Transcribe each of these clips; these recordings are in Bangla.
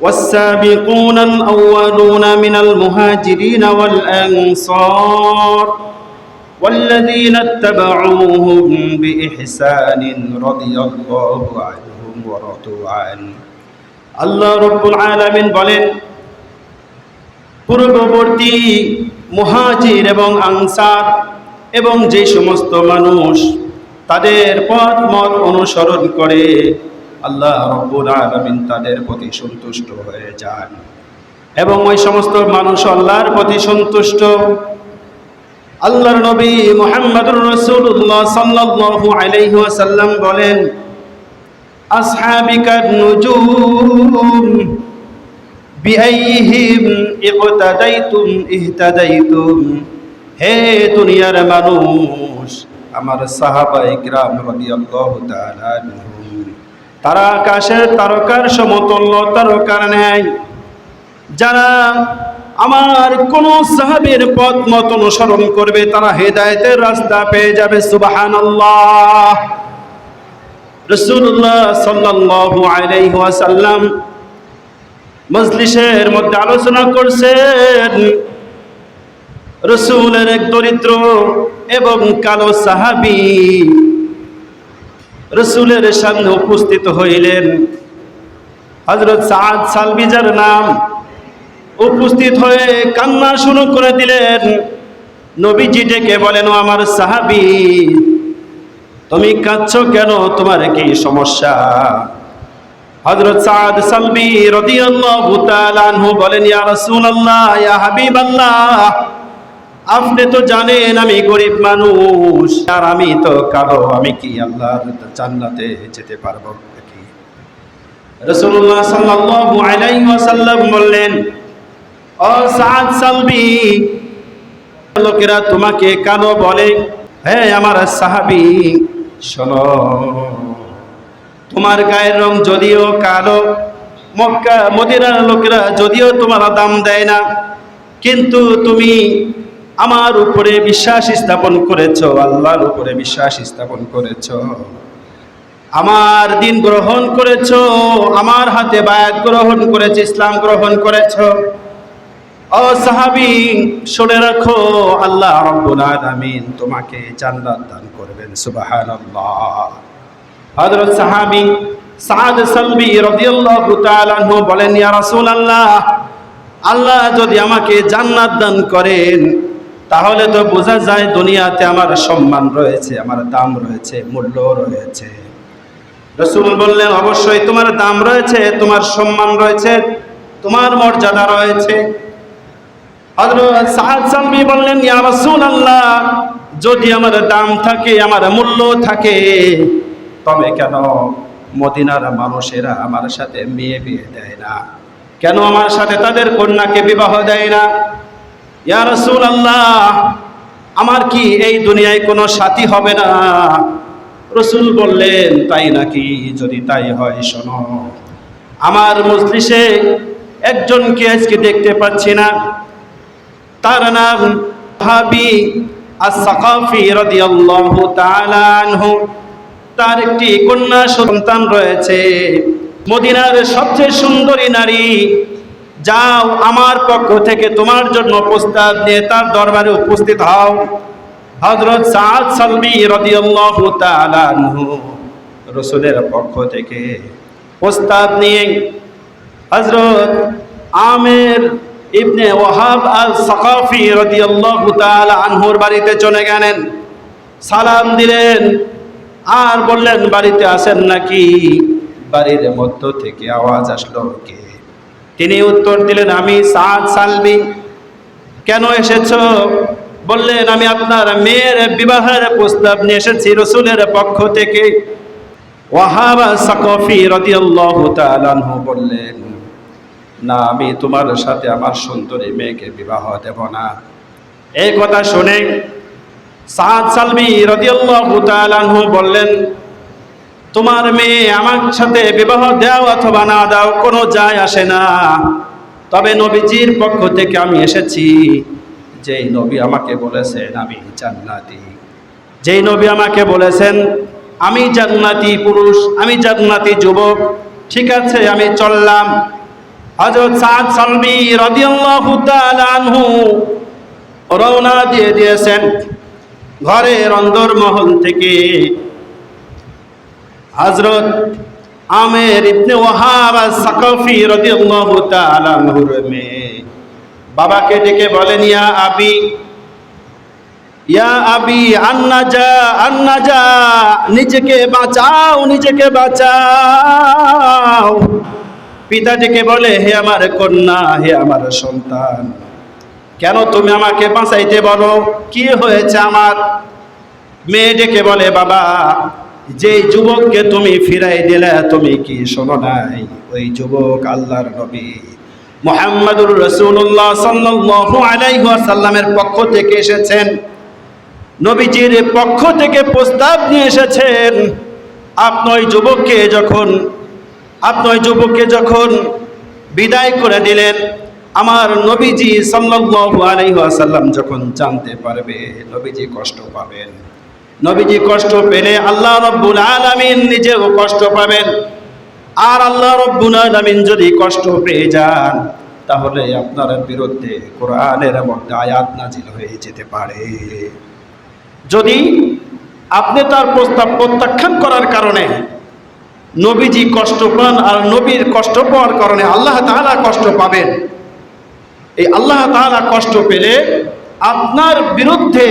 والسابقون الأولون من المهاجرين والأنصار والذين اتبعوهم بإحسان رضي الله عنهم ورضوا عنه আল্লাহ রব্বুল আলামিন বলেন পূর্ববর্তী মুহাজির এবং আনসার এবং যে সমস্ত মানুষ তাদের পথ মত অনুসরণ করে আল্লাহ রব্বুল আলামিন তাদের প্রতি সন্তুষ্ট হয়ে যান। এবং ওই সমস্ত মানুষ আল্লাহর প্রতি সন্তুষ্ট। আল্লাহর নবী মুহাম্মদুর রাসূলুল্লাহ সাল্লাল্লাহু আলাইহি বলেন আসহাবিকার নুজুম বিআইহিম ইকতাদাইতুম ইহতাদাইতুম। হে দুনিয়ার মানুষ, আমার সাহাবা ইকরাম রাদিয়াল্লাহু তাআলা তারা আকাশের তারকার সমতুল্য তারকার ন্যায় যারা আমার কোন সাহাবের পথ মত অনুসরণ করবে, তারা হেদায়েতের রাস্তা পেয়ে যাবে, সুবহানাল্লাহ। রসুল্লাহ মজলিসের মধ্যে আলোচনা করছেন। রসুলের এক দরিদ্র এবং কালো সাহাবি রসুলের সামনে উপস্থিত হইলেন। হজরত সাদ সালবিজার নাম উপস্থিত হয়ে কান্না শুরু করে দিলেন। নবীজি ডেকে বলেন, ও আমার সাহাবি, তুমি কাঁদছ কেন? তোমার কি সমস্যা? হযরত সাদ সালবি রাদিয়াল্লাহু তাআলা বলেন, ইয়া রাসূলুল্লাহ, ইয়া হাবিবাল্লাহ আপনি তো জানেন আমি গরিব মানুষ, আর আমি তো কালো, আমি কি আল্লাহর জান্নাতে যেতে পারব নাকি? রাসূলুল্লাহ সাল্লাল্লাহু আলাইহি ওয়াসাল্লাম বললেন, ও সাদ সালবি, লোকেরা তোমাকে কালো বলে হ্যাঁ আমার সাহাবি, শোনো, তোমার গায়ের রং যদিও কালো, মক্কা, মদিনার লোকেরা যদিও তোমার দাম দেয় না, কিন্তু তুমি আমার উপরে বিশ্বাস স্থাপন করেছ, আল্লাহর উপরে বিশ্বাস স্থাপন করেছ। আমার দিন গ্রহণ করেছ, আমার হাতে বায়াত গ্রহণ করেছ, ইসলাম গ্রহণ করেছ। ও সাহাবি, শুনে রাখো, আল্লাহ রব্বুল আলামিন তোমাকে জান্নাত দান করবেন, সুবহানাল্লাহ। হযরত সাহাবী সাদ সালবি রাদিয়াল্লাহু তাআলা আনহু বলেন, ইয়া রাসূলুল্লাহ, আল্লাহ যদি আমাকে জান্নাত দান করেন তাহলে তো বোঝা যায় দুনিয়াতে আমার সম্মান রয়েছে, আমার দাম রয়েছে, মূল্য রয়েছে। রসুল বললেন, অবশ্যই তোমার দাম রয়েছে, তোমার সম্মান রয়েছে, তোমার মর্যাদা রয়েছে। বললেন রাসূলুল্লাহ, যদি আমার দাম থাকে, আমার মূল্য থাকে, তবে কেন মদিনার মানুষেরা আমার সাথে মেয়ে বিয়ে দেয় না? কেন আমার সাথে তাদের কন্যাকে বিবাহ দেয় না? ইয়া রাসূলুল্লাহ, আমার কি এই দুনিয়ায় কোনো সাথী হবে না? রসুল বললেন, তাই নাকি? যদি তাই হয়, শোনো, আমার মজলিসে একজনকে আজকে দেখতে পাচ্ছি না। তার নাম ভাবি আস-সাকাফি রাদিয়াল্লাহু তাআলা আনহু। তার একটি কন্যা সন্তান রয়েছে। মদিনার সবচেয়ে সুন্দরী নারী যাও আমার পক্ষ থেকে তোমার জন্য প্রস্তাব নিয়ে তার দরবারে উপস্থিত হও। হযরত সাদ সালবি রাদিয়াল্লাহু তাআলা রাসূলের পক্ষ থেকে প্রস্তাব নিয়ে হযরত আমের ইবনে ওয়াহাব আল সাকাফি রাদিয়াল্লাহু তাআলা আনহুর বাড়িতে চলে গেলেন। সালাম দিলেন। আর বললেন, বাড়িতে আসেন নাকি? বাড়ির মধ্য থেকে আওয়াজ আসলো। কে? তিনি উত্তর দিলেন, আমি সাদ সালবি। কেন এসেছ? বললেন, আমি আপনার মেয়ের বিবাহের প্রস্তাব নিয়ে এসেছি রসুলের পক্ষ থেকে। ওয়াহাবা সাকফি রাদিয়াল্লাহু তাআলা আনহু বললেন, না, আমি তোমার সাথে আমার সুন্দরী মেয়েকে বিবাহ দেব না। এই কথা শুনে সাদ সালবি রাদিয়াল্লাহু তাআলা আনহু বললেন তোমার মেয়ে আমার সাথে বিবাহ দাও অথবা না দাও, কোনো যায় আসে না। তবে নবীজির পক্ষ থেকে আমি এসেছি। যেই নবী আমাকে বলেছেন, আমি জান্নাতি। যেই নবী আমাকে বলেছেন, আমি জান্নাতি পুরুষ, আমি জান্নাতি যুবক, ঠিক আছে, আমি চললাম। হযরত সাদ সালবি রাদিয়াল্লাহু তাআলা আনহু রওনা দিয়ে দিয়েছেন। ঘরের অন্দরমহল থেকে হযরত আমের ইবনে ওয়াহাব সাকাফি রাদিয়াল্লাহু তাআলা আনহুর মেয়ে বাবাকে ডেকে বলেন, ইয়া আবি ইয়া আবি আন্না যা আন্না যা নিজেকে বাঁচাও নিজেকে বাঁচাও। পিতা ডেকে বলে, হে আমার কন্যা, হে আমার সন্তান, কেন তুমি আমাকে বাঁচাইতে বলো? কি হয়েছে আমার? মেয়ে ডেকে বলে, বাবা যে যুবককে তুমি ফিরাই দিলে, তুমি কি শোনো নাই? ওই যুবক আল্লাহর নবী। মোহাম্মদুর রসুল্লাহ সাল্লাল্লাহু আলাইহি ওয়াসাল্লামের পক্ষ থেকে এসেছেন। নবীজির পক্ষ থেকে প্রস্তাব নিয়ে এসেছেন, আপনি ওই যুবককে যখন, আপনি ওই যুবককে যখন বিদায় করে দিলেন, আমার নবীজি সাল্লাল্লাহু আলাইহি ওয়াসাল্লাম যখন জানতে পারবে, নবীজি কষ্ট পাবেন। নবীজি কষ্ট পেলে আল্লাহ রব্বুল আলামিন নিজেও কষ্ট পাবেন। আর আল্লাহ রব্বুল আলামিন যদি কষ্ট পেয়ে যান, তাহলে আপনার বিরুদ্ধে কোরআনের মধ্যে আয়াত নাজিল হয়ে যেতে পারে। যদি আপনি তার প্রস্তাব প্রত্যাখ্যান করার কারণে নবীজি কষ্ট পান আর নবীর কষ্ট পাওয়ার কারণে আল্লাহ তাআলা কষ্ট পাবেন, এই আল্লাহ তাআলা কষ্ট পেলে আপনার বিরুদ্ধে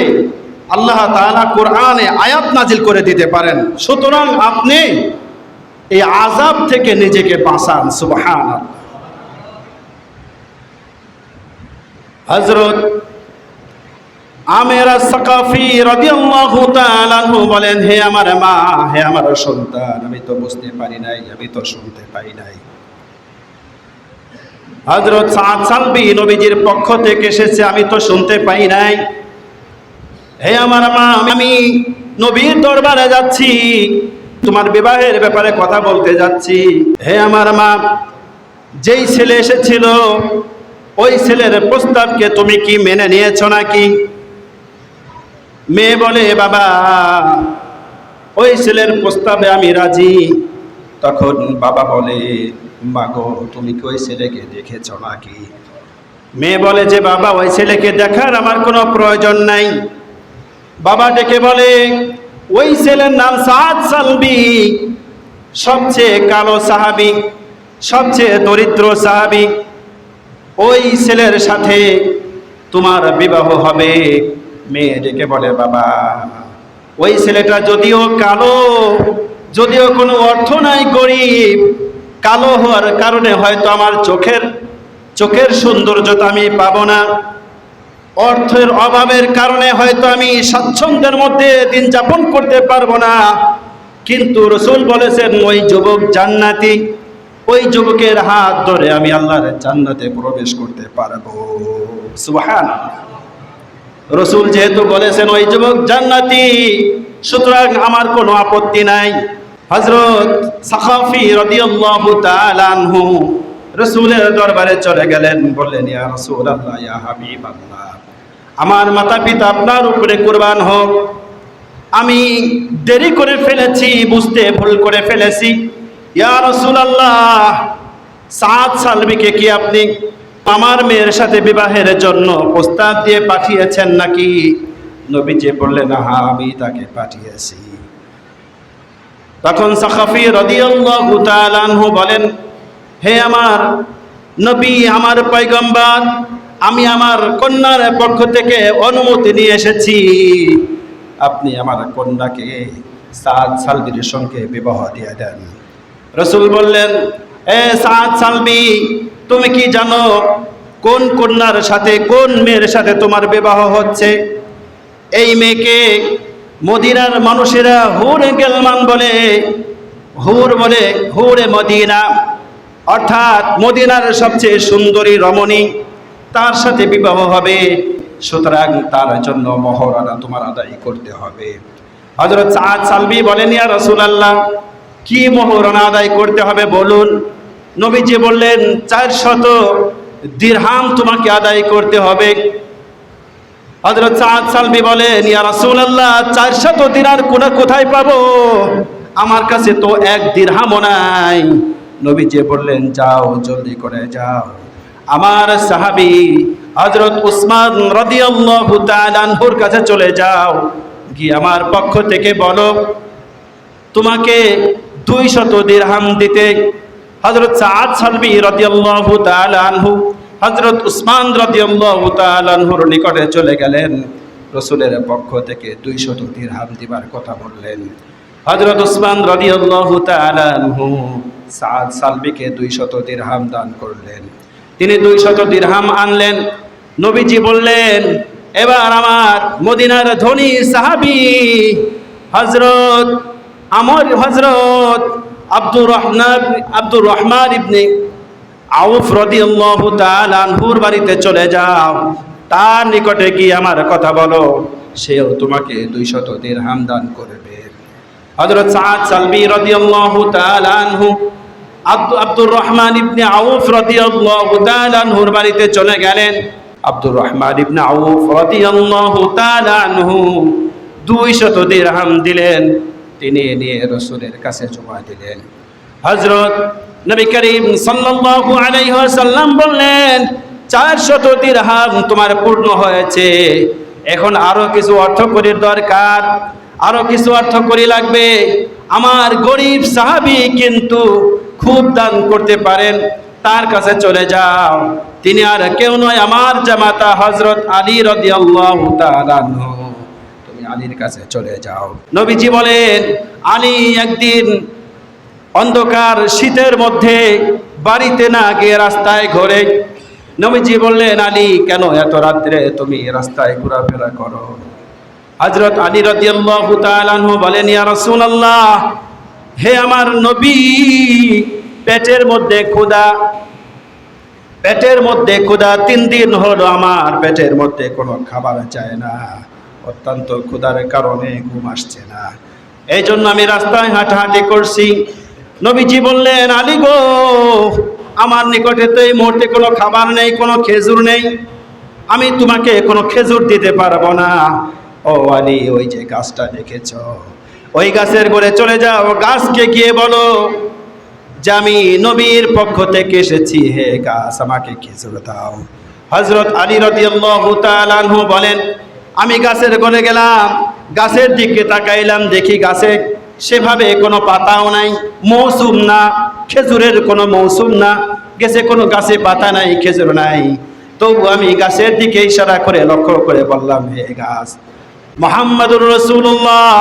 আল্লাহ তাআলা কোরআনে আয়াত নাজিল করে দিতে পারেন। সুতরাং আপনি এই আজাব থেকে নিজেকে বাঁচান সুবহান হজরত আমেরা সাকাফি রাদিয়াল্লাহু তাআলা আনহু বলেন, হে আমার মা, হে আমার সন্তান, আমি তো বুঝতে পারি নাই, আমি তো শুনতে পাই নাই। হযরত সাদ সালবি নবীজির পক্ষ থেকে এসেছে, আমি তো শুনতে পাই নাই। হে আমার মা, আমি নবীর দরবারে যাচ্ছি, তোমার বিবাহের ব্যাপারে কথা বলতে যাচ্ছি। হে আমার মা, যেই ছেলে এসেছিল, ওই ছেলের প্রস্তাবকে তুমি কি মেনে নিয়েছো নাকি? মেয়ে বলে, বাবা, ওই ছেলের প্রস্তাবে আমি রাজি। তখন বাবা বলে মাগো তুমি কি ওই ছেলেকে দেখেছ নাকি? মেয়ে বলে যে, বাবা, ওই ছেলেকে দেখার আমার কোনো প্রয়োজন নাই। বাবা ডেকে বলে, ওই ছেলের নাম সাদ সালবি, সবচেয়ে কালো সাহাবি, সবচেয়ে দরিদ্র সাহাবি। ওই ছেলের সাথে তোমার বিবাহ হবে। মেয়ে ডেকে বলে, বাবা, ওই ছেলেটা যদিও কালো, যদিও কোনো অর্থ নাই গরিব, কালো হওয়ার কারণে হয়তো আমার চোখের চোখের সৌন্দর্যতা আমি পাবো না। অর্থের অভাবের কারণে হয়তো আমি স্বাচ্ছন্দ্যের মধ্যে দিন যাপন করতে পারব না। কিন্তু রসুল বলেছেন, ওই যুবক জান্নাতি, ওই যুবকের হাত ধরে আমি আল্লাহর জান্নাতে প্রবেশ করতে পারব। সুহান রসুল যেহেতু বলেছেন, ওই যুবক জান্নাতি, সুতরাং আমার কোনো আপত্তি নাই। হজরত সাখাফি রাদিয়াল্লাহু তাআলা আনহু রসুলের দরবারে চলে গেলেন, বললেন, ইয়া রাসূলুল্লাহ, ইয়া হাবিবাল্লাহ, আমার মাতা পিতা আপনার উপরে কুরবান হোক। আমি দেরি করে ফেলেছি, বুঝতে ভুল করে ফেলেছি। ইয়া রাসূলুল্লাহ সাত সালবিকে কি আপনি আমার মেয়ের সাথে বিবাহের জন্য প্রস্তাব দিয়ে পাঠিয়েছেন নাকি? নবীজি বললেন হ্যাঁ আমি তাকে পাঠিয়েছি। তখন সাখাফি রাদিয়াল্লাহু তাআলা বলেন হে আমার নবী, আমার পয়গম্বর, আমি আমার কন্যার পক্ষ থেকে অনুমতি নিয়ে এসেছি। আপনি আমার কন্যাকে সাদ সালবির সঙ্গে বিবাহ দিয়ে দেন। রসুল বললেন, এ সাদ সালবি, তুমি কি জানো কোন কন্যার সাথে, কোন মেয়ের সাথে তোমার বিবাহ হচ্ছে? এই মেয়েকে মদিনার মানুষেরা হুর গেলমান বলে, হুর বলে হুরে মদিনা। অর্থাৎ মদিনার সবচেয়ে সুন্দরী রমণী, তার সাথে বিবাহ হবে। সুতরাং তার জন্য মহরানা তোমার আদায় করতে হবে। হজরত সাদ সালবি বলেন, ইয়া রসুল আল্লাহ কি মহরানা আদায় করতে হবে বলুন? নবীজি বললেন, চার শত দিরহাম তোমাকে আদায় করতে হবে। হজরত সাদ সালবি বলেন, ইয়া রাসূল আল্লাহ চার শত দিনার কোনা কোথায় পাবো? আমার কাছে তো এক দিরহামও নাই। নবীজি বললেন, যাও, জলদি করে যাও। আমার সাহাবি হযরত উসমান রাদিয়াল্লাহু তাআলা আনহুর কাছে চলে যাও। গিয়ে আমার পক্ষ থেকে বলো, তোমাকে দুই শত দিরহাম দিতে হজরত সাদ সালবি রাদিয়াল্লাহু আনহু হজরত উসমান রাদিয়াল্লাহু তাআলা আনহুর নিকটে চলে গেলেন। রসুলের পক্ষ থেকে দুই শত দিরহাম দিবার কথা বললেন। হজরত উসমান রাদিয়াল্লাহু তাআলা আনহু সাদ সালবিকে দুই শত দিরহাম দান করলেন। তিনি দুই শত দিরহাম আনলেন। নবীজি বললেন, এবার আমার মদিনার ধনী সাহাবী হজরত আমার হজরত আব্দুর রহমান আব্দুর রহমান ইবনে আউফ রাদিয়াল্লাহু তাআলা আনহুর বাড়িতে চলে যাও। তার নিকটে গিয়ে আমার কথা বলো। সেও তোমাকে দুইশত দিরহাম দান করবে। হযরত সাদ সালবি রাদিয়াল্লাহু তাআলা আনহু আব্দুর রহমান ইবনে আউফ রাদিয়াল্লাহু তাআলা আনহুর বাড়িতে চলে গেলেন। আব্দুর রহমান ইবনে আউফ রাদিয়াল্লাহু তাআলা আনহু দুইশত দিরহাম দিলেন। তিনি নিয়ে রসুলের কাছে জমা দিলেন। হজরত নবী করিম সাল্লাল্লাহু আলাইহি ওয়াসাল্লাম বললেন চারশত দিরহাম তোমার পূর্ণ হয়েছে। এখন আরও কিছু অর্থ করির দরকার, আরও কিছু অর্থ করি লাগবে। আমার গরিব সাহাবী কিন্তু খুব দান করতে পারেন, তার কাছে চলে যাও। তিনি আর কেউ নয় আমার জামাতা হজরত আলী তাআলা তুমি আলীর কাছে চলে যাও। নবীজি বলেন, আলী একদিন অন্ধকার শীতের মধ্যে বাড়িতে না গিয়ে রাস্তায় ঘোরে। নবীজি বললেন, আলী, কেন এত রাত্রে তুমি রাস্তায় ঘোরাফেরা করো? হজরত আলী রাদিয়াল্লাহু তাআলা বলেন, ইয়া রাসূলুল্লাহ, হে আমার নবী পেটের মধ্যে ক্ষুধা, পেটের মধ্যে ক্ষুধা তিন দিন হলো আমার পেটের মধ্যে কোনো খাবার চায় না। অত্যন্ত ক্ষুধার কারণে ঘুম আসছে না। এই জন্য আমি রাস্তায় হাঁটাহাঁটি করছি। নবীজি বললেন, আলী গো, আমার নিকটে তো এই মুহূর্তে কোনো খাবার নেই, কোনো খেজুর নেই। আমি তোমাকে কোনো খেজুর দিতে পারব না। ও আলী, ওই যে গাছটা দেখেছ। ওই গাছের গোড়ে চলে যাও, গাছকে গিয়ে বলো যে আমি নবীর পক্ষ থেকে এসেছি। হে গাছ, আমাকে খেজুর দাও। হজরত আলী আনহু বলেন, আমি গাছের গলে গেলাম, গাছের দিকে তাকাইলাম, দেখি গাছে সেভাবে কোনো পাতাও নাই, মৌসুম না, খেজুরের কোনো মৌসুম না, গেছে কোনো গাছে পাতা নাই, খেজুর নাই। তবু আমি গাছের দিকে ইশারা করে লক্ষ্য করে বললাম, হে গাছ মোহাম্মদুর রসুল্লাহ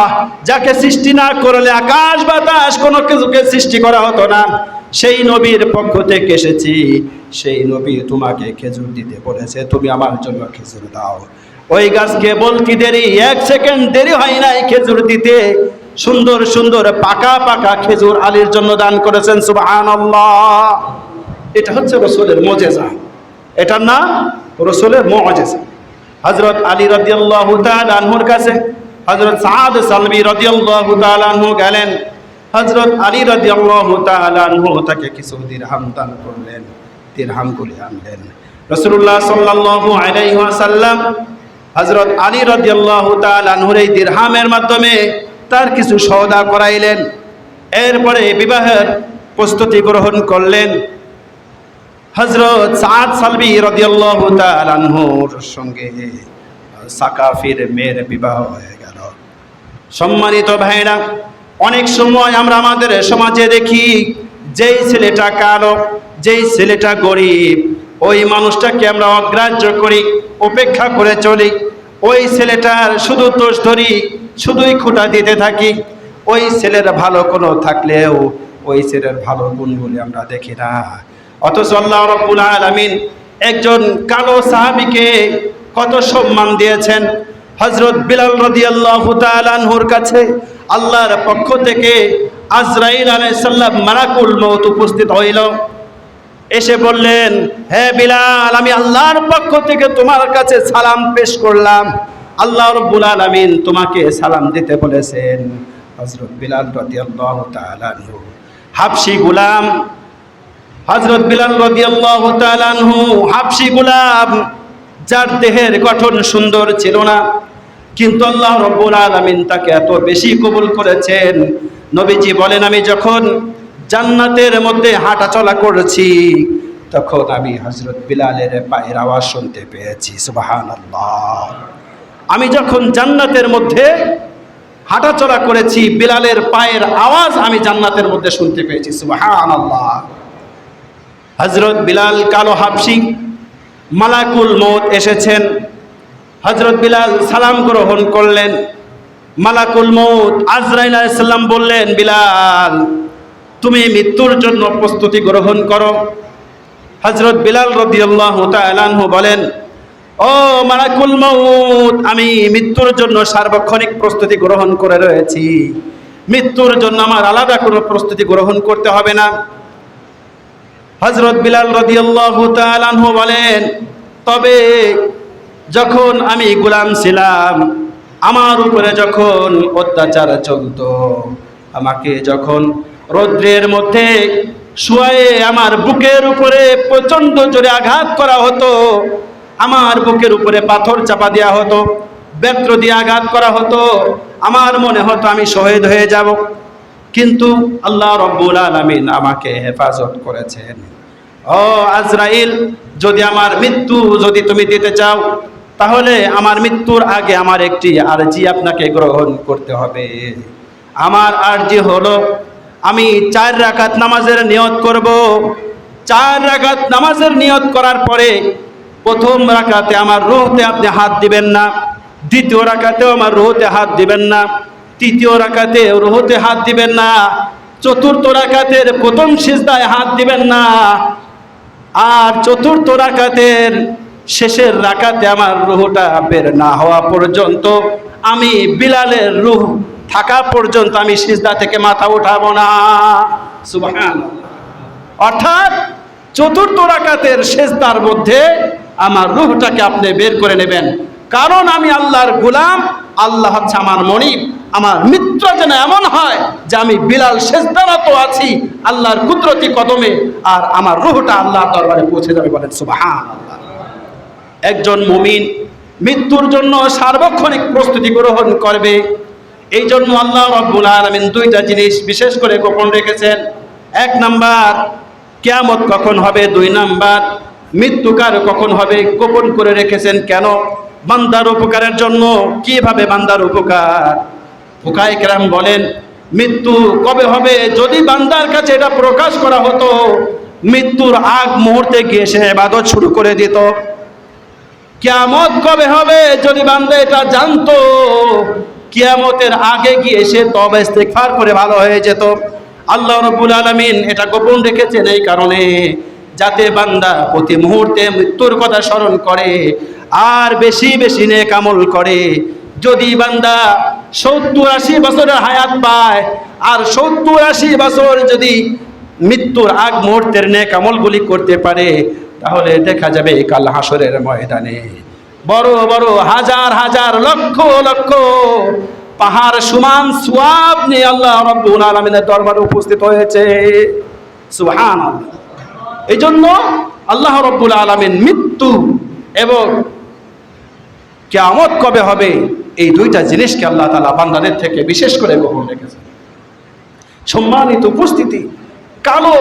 যাকে সৃষ্টি না করলে আকাশ বাতাস কোনো কিছুকে সৃষ্টি করা হতো না। সেই নবীর পক্ষ থেকে এসেছি, সেই নবী তোমাকে খেজুর দিতে বলেছে, তুমি আমার জন্য খেজুর দাও। ওই গাছকে বলতে দেরি, এক সেকেন্ড দেরি হয় নাই খেজুর দিতে। সুন্দর সুন্দর, পাকা পাকা খেজুর আলীর জন্য দান করেছেন, সুবহানাল্লাহ। এটা হচ্ছে রসুলের মজেজা। এটার না রসুলের মজেজা। হজরত আলী রাদিয়াল্লাহু আনহুর কাছে হজরত সাদ সালবি রাদিয়াল্লাহু আনহু গেলেন। হজরত আলী রাদিয়াল্লাহু আনহু তাকে কিছু দিরহাম দান করলেন দিরহামগুলি আনলেন। রাসূলুল্লাহ সাল্লাল্লাহু আলাইহি ওয়াসাল্লাম হজরত আলী রাদিয়াল্লাহু আনহুর এই দিরহামের মাধ্যমে তার কিছু সওদা করাইলেন। এরপরে বিবাহের প্রস্তুতি গ্রহণ করলেন। হজরত সাদ সালবি রাদিয়াল্লাহু তাআলা আনহুর সঙ্গে সাকাফির মেয়ের বিবাহ হয়ে গেল। সম্মানিত ভাইরা অনেক সময় আমরা আমাদের সমাজে দেখি, যেই ছেলেটা কালো, যেই ছেলেটা গরিব, ওই মানুষটাকে আমরা অগ্রাহ্য করি, উপেক্ষা করে চলি। ওই ছেলেটার শুধু দোষ ধরি, শুধুই খুঁটা দিতে থাকি। ওই ছেলের ভালো কোনো থাকলেও ওই ছেলের ভালো গুণগুলি আমরা দেখি না। অথচ আল্লাহ রব্বুল আলামিন একজন কালো সাহাবীকে কত সম্মান দিয়েছেন। হজরত বিলাল তাআলা আনহুর কাছে আল্লাহর পক্ষ থেকে আজরাইল আলাইহিস সালাম মালাকুল মউত উপস্থিত হইল। এসে বললেন, হে বিলাল, আমি আল্লাহর পক্ষ থেকে তোমার কাছে সালাম পেশ করলাম। আল্লাহ রব্বুল আলামিন তোমাকে সালাম দিতে বলেছেন। হযরত বিলাল তাআলা আনহু। হাবশি গোলাম হযরত বিলাল রাদিয়াল্লাহু হাবশি গোলাম, যার দেহের গঠন সুন্দর ছিল না, কিন্তু আল্লাহ রব্বুল আলামিন তাকে এত বেশি কবুল করেছেন। নবীজি বলেন, আমি যখন জান্নাতের মধ্যে হাঁটা চলা করেছি, তখন আমি হজরত বিলালের পায়ের আওয়াজ শুনতে পেয়েছি সুবাহান আমি যখন জান্নাতের মধ্যে হাঁটাচলা করেছি, বিলালের পায়ের আওয়াজ আমি জান্নাতের মধ্যে শুনতে পেয়েছি সুবাহান আল্লাহ হজরত বিলাল কালো হাফসি মালাকুল মৌত এসেছেন। হজরত বিলাল সালাম গ্রহণ করলেন। মালাকুল মৌত আজরাইল আলাইসাল্লাম বললেন, বিলাল, তুমি মৃত্যুর জন্য প্রস্তুতি গ্রহণ করো। হজরত বিলাল রদিয়াল্লাহ বলেন, ও মালাকুল মৌত আমি মৃত্যুর জন্য সার্বক্ষণিক প্রস্তুতি গ্রহণ করে রয়েছি। মৃত্যুর জন্য আমার আলাদা কোনো প্রস্তুতি গ্রহণ করতে হবে না। হজরত বিলাল রদিয়াল্লাহু তাআলাহু বলেন, তবে যখন আমি গোলাম ছিলাম, আমার উপরে যখন অত্যাচার চলতো, আমাকে যখন রৌদ্রের মধ্যে শুয়ে আমার বুকের উপরে প্রচণ্ড জোরে আঘাত করা হতো, আমার বুকের উপরে পাথর চাপা দেওয়া হতো ব্যত্র দিয়ে আঘাত করা হতো, আমার মনে হতো আমি শহীদ হয়ে যাব। কিন্তু আল্লাহ রব্বুল আলমিন আমাকে হেফাজত করেছেন। ও আজরাইল, যদি আমার মৃত্যু যদি তুমি দিতে চাও, তাহলে আমার মৃত্যুর আগে আমার একটি আর্জি আপনাকে গ্রহণ করতে হবে। আমার আর্জি হলো, আমি চার রাকাত নামাজের নিয়ত করব। চার রাকাত নামাজের নিয়ত করার পরে প্রথম রাকাতে আমার রুহতে আপনি হাত দিবেন না, দ্বিতীয় রাকাতেও আমার রুহতে হাত দিবেন না তৃতীয় রাকাতে রুহতে হাত দিবেন না। চতুর্থ রাকাতের প্রথম সিজদায় হাত দিবেন না। আর চতুর্থ রাকাতের শেষের রাকাতে আমার রুহটা বের না হওয়া পর্যন্ত আমি বিলালের রুহ থাকা পর্যন্ত আমি সিজদা থেকে মাথা উঠাবো না। সুবহান অর্থাৎ চতুর্থ রাকাতের সেজদার মধ্যে আমার রুহটাকে আপনি বের করে নেবেন। কারণ আমি আল্লাহর গোলাম, আল্লাহ হচ্ছে আমার মনিব। আমার মিত্র যেন এমন হয় যে আমি বিলাল সেজদারত আছি, আল্লাহর কুদরতি কদমে, আর আমার রুহটা আল্লাহর দরবারে পৌঁছে যাবে বলেন সুবহান একজন মুমিন মৃত্যুর জন্য সার্বক্ষণিক প্রস্তুতি গ্রহণ করবে। এই জন্য আল্লাহ রব্বুল আলমিন দুইটা জিনিস বিশেষ করে গোপন রেখেছেন। এক নাম্বার, কেয়ামত কখন হবে? দুই নাম্বার মৃত্যুকার কখন হবে? গোপন করে রেখেছেন কেন? বান্দার উপকারের জন্য কীভাবে বান্দার উপকার? ফুকাই কেরাম বলেন, মৃত্যু কবে হবে? যদি বান্দার কাছে এটা প্রকাশ করা হতো, মৃত্যুর আগ মুহূর্তে গিয়ে সে এবাদত শুরু করে দিত। কিয়ামত কবে হবে? যদি বান্দা এটা জানতো, কিয়ামতের আগে গিয়ে সে তবে ইস্তেগফার করে ভালো হয়ে যেত। আল্লাহ রব্বুল আলামিন এটা গোপন রেখেছেন এই কারণে, যাতে বান্দা প্রতি মুহূর্তে মৃত্যুর কথা স্মরণ করে, আর বেশি বেশি নেক আমল করে। যদি বান্দা সত্তর আশি বছরের হায়াত পায়, আর সত্তর আশি বছর যদি মৃত্যুর আগ মুহূর্তের নেক আমলগুলি করতে পারে, তাহলে দেখা যাবে কাল হাসরের ময়দানে। বড় বড়, হাজার হাজার, লক্ষ লক্ষ পাহাড় সমান সোয়াব নিয়ে আল্লাহ রব্বুল আলমিনের দরবারে উপস্থিত হয়েছে। সুহান এই জন্য আল্লাহ রব্বুল আলমিন মৃত্যু এবং কেয়ামত কবে হবে এই দুইটা জিনিসকে আল্লাহ তালা বান্দাদের থেকে বিশেষ করে গোপন রেখেছে সম্মানিত উপস্থিতি কালো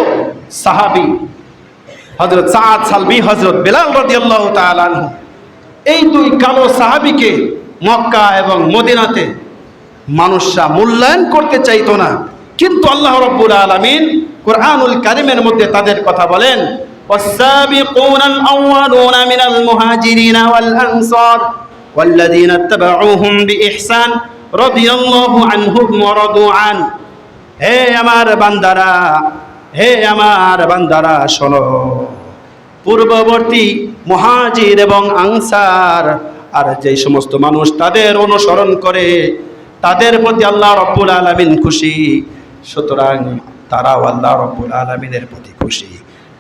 সাহাবি হজরত সাদ সালবি হজরত বেলাল রদিয়াল্লাহ তালানহু এই দুই কালো সাহাবিকে মক্কা এবং মদিনাতে মানুষরা মূল্যায়ন করতে চাইতো না কিন্তু আল্লাহ রব্বুল আলমিন কোরআনুল কারিমের মধ্যে তাদের কথা বলেন والسابقون الأولون من المهاجرين والأنصار والذين اتبعوهم بإحسان رضي الله عنهم ورضوا عنه হে আমার বান্দারা হে আমার বান্দারা শোনো পূর্ববর্তী মহাজির এবং আনসার আর যে সমস্ত মানুষ তাদের অনুসরণ করে তাদের প্রতি আল্লাহ রব্বুল আলমিন খুশি সুতরাং তারাও আল্লাহ রব্বুল আলমিনের প্রতি খুশি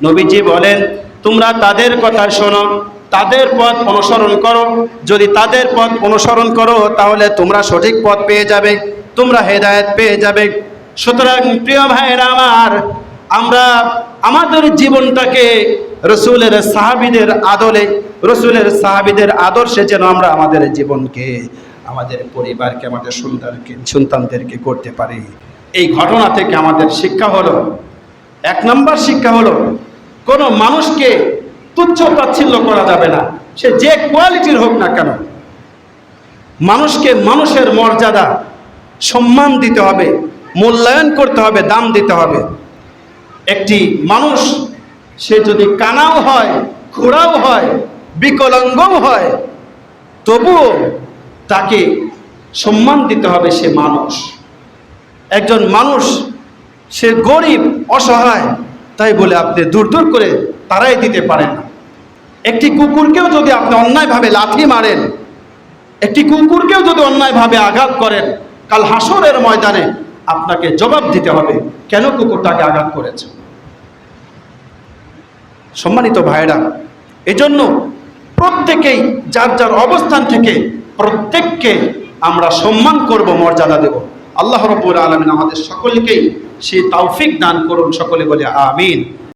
নবীজি বলেন তোমরা তাদের কথা শোনো তাদের পথ অনুসরণ করো। যদি তাদের পথ অনুসরণ করো, তাহলে তোমরা সঠিক পথ পেয়ে যাবে, তোমরা হেদায়েত পেয়ে যাবে। সুতরাং প্রিয় ভাইয়েরা আমার, আমরা আমাদের জীবনটাকে রসুলের সাহাবিদের আদলে, রসুলের সাহাবিদের আদর্শে যেন আমরা আমাদের জীবনকে, আমাদের পরিবারকে, আমাদের সন্তানকে, সন্তানদেরকে করতে পারি। এই ঘটনা থেকে আমাদের শিক্ষা হলো, এক নম্বর শিক্ষা হলো, কোনো মানুষকে তুচ্ছ তাচ্ছিল্য করা যাবে না। সে যে কোয়ালিটির হোক না কেন, মানুষকে মানুষের মর্যাদা, সম্মান দিতে হবে, মূল্যায়ন করতে হবে, দাম দিতে হবে। একটি মানুষ, সে যদি কানাও হয় খোড়াও হয়, বিকলাঙ্গও হয়, তবুও তাকে সম্মান দিতে হবে সে মানুষ। একজন মানুষ, সে গরিব, অসহায়, তাই বলে আপনি দূর দূর করে তারাই দিতে পারেন না। একটি কুকুরকেও যদি আপনি অন্যায়ভাবে লাথি মারেন, একটি কুকুরকেও যদি অন্যায়ভাবে আঘাত করেন, কাল হাসরের ময়দানে আপনাকে জবাব দিতে হবে, কেন কুকুরটাকে আঘাত করেছে? সম্মানিত ভাইরা এজন্য প্রত্যেকেই যার যার অবস্থান থেকে প্রত্যেককে আমরা সম্মান করব, মর্যাদা দেব। আল্লাহ রব্বুল আলমিন আমাদের সকলকেই সেই তৌফিক দান করুন, সকলে বলে আমিন।